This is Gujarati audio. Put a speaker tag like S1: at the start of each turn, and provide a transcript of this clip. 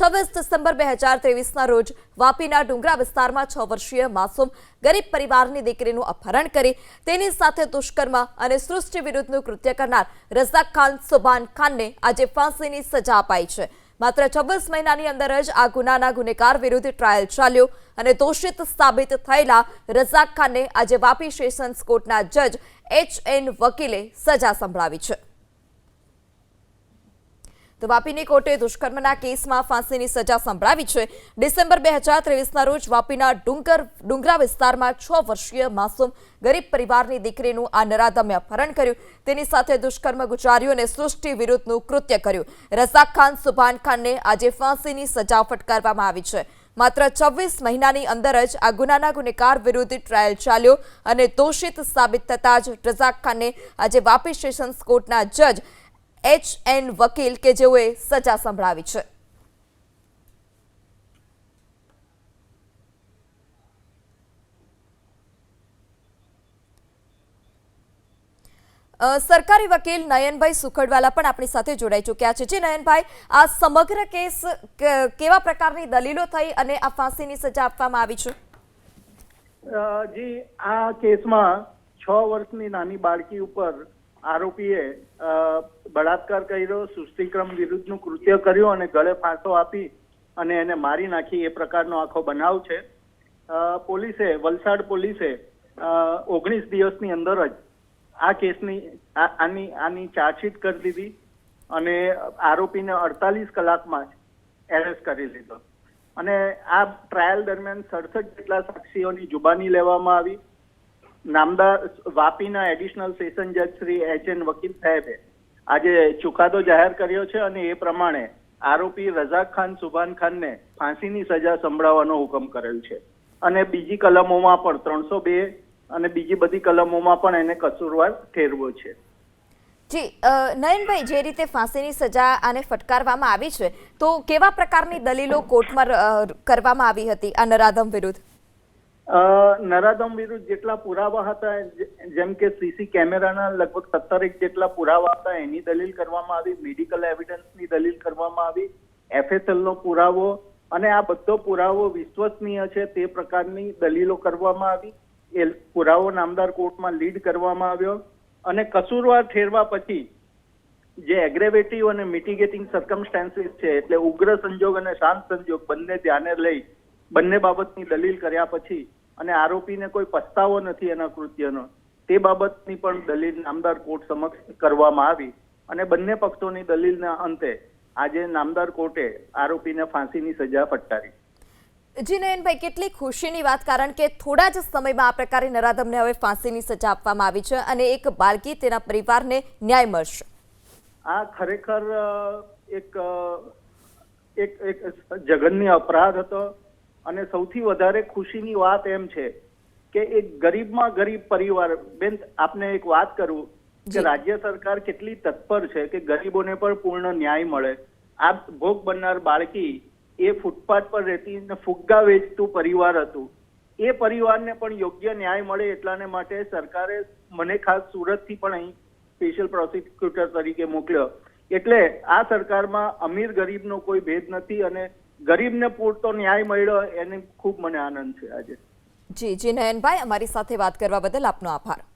S1: છવ્વીસ ડિસેમ્બર બે હજાર ત્રેવીસના રોજ વાપીના ડુંગરા વિસ્તારમાં છ વર્ષીય માસૂમ ગરીબ પરિવારની દીકરીનું અપહરણ કરી તેની સાથે દુષ્કર્મ અને સૃષ્ટિ વિરુદ્ધનું કૃત્ય કરનાર રઝાક ખાન સુબાન ખાનને આજે ફાંસીની સજા અપાઈ છે. માત્ર છવ્વીસ મહિનાની અંદર જ આ ગુનાના ગુનેગાર વિરુદ્ધ ટ્રાયલ ચાલ્યો અને દોષિત સાબિત થયેલા રઝાક ખાનને આજે વાપી સેશન્સ કોર્ટના જજ એચ એન વકીલે સજા સંભળાવી છે. તો વાપીની કોર્ટે દુષ્કર્મના કેસમાં ફાંસીની સજા સંભળાવી છે. ડિસેમ્બર બે હજાર ત્રેવીસના રોજ વાપીના ડુંગર ડુંગરા વિસ્તારમાં છ વર્ષીય માસૂમ ગરીબ પરિવારની દીકરીનું આ નરાધમે અપહરણ કર્યું. તેની સાથે દુષ્કર્મ ગુજાર્યું અને સૃષ્ટિ વિરુદ્ધનું કૃત્ય કર્યું. રઝાક ખાન, સુભાન ખાનને આજે ફાંસીની સજા ફટકારવામાં આવી છે. માત્ર છવ્વીસ મહિનાની અંદર જ આ ગુનાના ગુનેગાર વિરુદ્ધ ટ્રાયલ ચાલ્યો અને દોષિત સાબિત થતાં જ રઝાક ખાનને આજે વાપી સેશન્સ કોર્ટના જજ એચ એન વકીલ કે જેઓએ સજા સંભળાવી છે. સરકારી વકીલ નયનભાઈ સુખડવાલા પણ આપણી સાથે જોડાઈ ચૂક્યા છે. જે નયનભાઈ, આ સમગ્ર કેસ કેવા પ્રકારની દલીલો થઈ અને આ ફાંસીની સજા આપવામાં આવી છે?
S2: જી, આ કેસમાં છ વર્ષની નાની બાળકી ઉપર આરોપીએ બળાત્કાર કર્યો સૃષ્ટિક્રમ વિરુદ્ધનું કૃત્ય કર્યું અને ગળે ફાંસો આપી અને એને મારી નાખી. એ પ્રકારનો આખો બનાવ છે. પોલીસે, વલસાડ પોલીસે ઓગણીસ દિવસની અંદર જ આ કેસની આની આની ચાર્જશીટ કરી દીધી અને આરોપીને અડતાલીસ કલાકમાં જ એરેસ્ટ કરી લીધો. અને આ ટ્રાયલ દરમિયાન સડસઠ જેટલા સાક્ષીઓની જુબાની લેવામાં આવી. નામદાર વાપીના એડિશનલ સેશન જજ શ્રી એચ એન વકીલ સાહેબે આજે ચુકાદો જાહેર કર્યો છે અને એ પ્રમાણે આરોપી રઝાક ખાન, સુભાન ખાનને ફાંસીની સજા સંભળાવવાનો હુકમ કરેલ છે. અને બીજી કલમોમાં પણ ત્રણસો બે અને બીજી બધી કલમોમાં પણ એને કસૂરવાર ઠેરવો છે.
S1: જી નયનભાઈ, જે રીતે ફાંસીની સજા આને ફટકારવામાં આવી છે, તો કેવા પ્રકારની દલીલો કોર્ટમાં કરવામાં આવી હતી આ નરાધમ વિરુદ્ધ?
S2: નરાધમ વિરુદ્ધ જેટલા પુરાવા હતા જેમ કે સીસી કેમેરાના લગભગ સત્તરેક જેટલા પુરાવા હતા, એની દલીલ કરવામાં આવી, મેડિકલ એવિડન્સની દલીલ કરવામાં આવી, એફએસએલનો પુરાવો, અને આ બધો પુરાવો વિશ્વસનીય છે તે પ્રકારની દલીલો કરવામાં આવી. એ પુરાવો નામદાર કોર્ટમાં લીડ કરવામાં આવ્યો. અને કસૂરવાર ઠેરવા પછી, જે એગ્રેવેટિવ અને મિટિગેટિંગ સર્કમસ્ટાન્સીસ છે, એટલે ઉગ્ર સંજોગ અને શાંત સંજોગ બંને ધ્યાને લઈ, બંને બાબતની દલીલ કર્યા પછી અને આરોપીને કોઈ પસ્તાવો નથી એના કૃત્યનો. તે બાબતની પણ દલીલ નામદાર કોર્ટ સમક્ષ કરવામાં આવી અને બંને પક્ષોની દલીલના અંતે આજે નામદાર કોર્ટે આરોપીને ફાંસીની સજા ફટકારી.
S1: જી નયનભાઈ કેટલી ખુશીની વાત કારણ કે થોડા જ સમયમાં આ પ્રકારે નરાધમને હવે ફાંસીની સજા આપવામાં આવી છે અને એક બાળકી તેના પરિવારને ન્યાય મળશે.
S2: આ ખરેખર એક એક એક જઘન્ય અપરાધ હતો. અને સૌથી વધારે ખુશીની વાત એમ છે કે એક ગરીબમાં ગરીબ પરિવાર બેન આપને એક વાત કરું કે રાજ્ય સરકાર કેટલી તત્પર છે કે ગરીબોને પણ પૂર્ણ ન્યાય મળે. આ ભોગ બનનાર બાળકી એ ફૂટપાથ પર રહેતી ને ફુગ્ગા વેચતું પરિવાર હતું. એ પરિવારને પણ યોગ્ય ન્યાય મળે એટલાને માટે સરકારે મને ખાસ સુરતથી પણ અહીં સ્પેશિયલ પ્રોસિક્યુટર તરીકે મોકલ્યો. એટલે આ સરકારમાં અમીર ગરીબનો કોઈ ભેદ નથી અને ગરીબને પૂરતો ન્યાય મળ્યો એની ખૂબ મને આનંદ છે આજે.
S1: જી જી નયનભાઈ, અમારી સાથે વાત કરવા બદલ આપનો આભાર.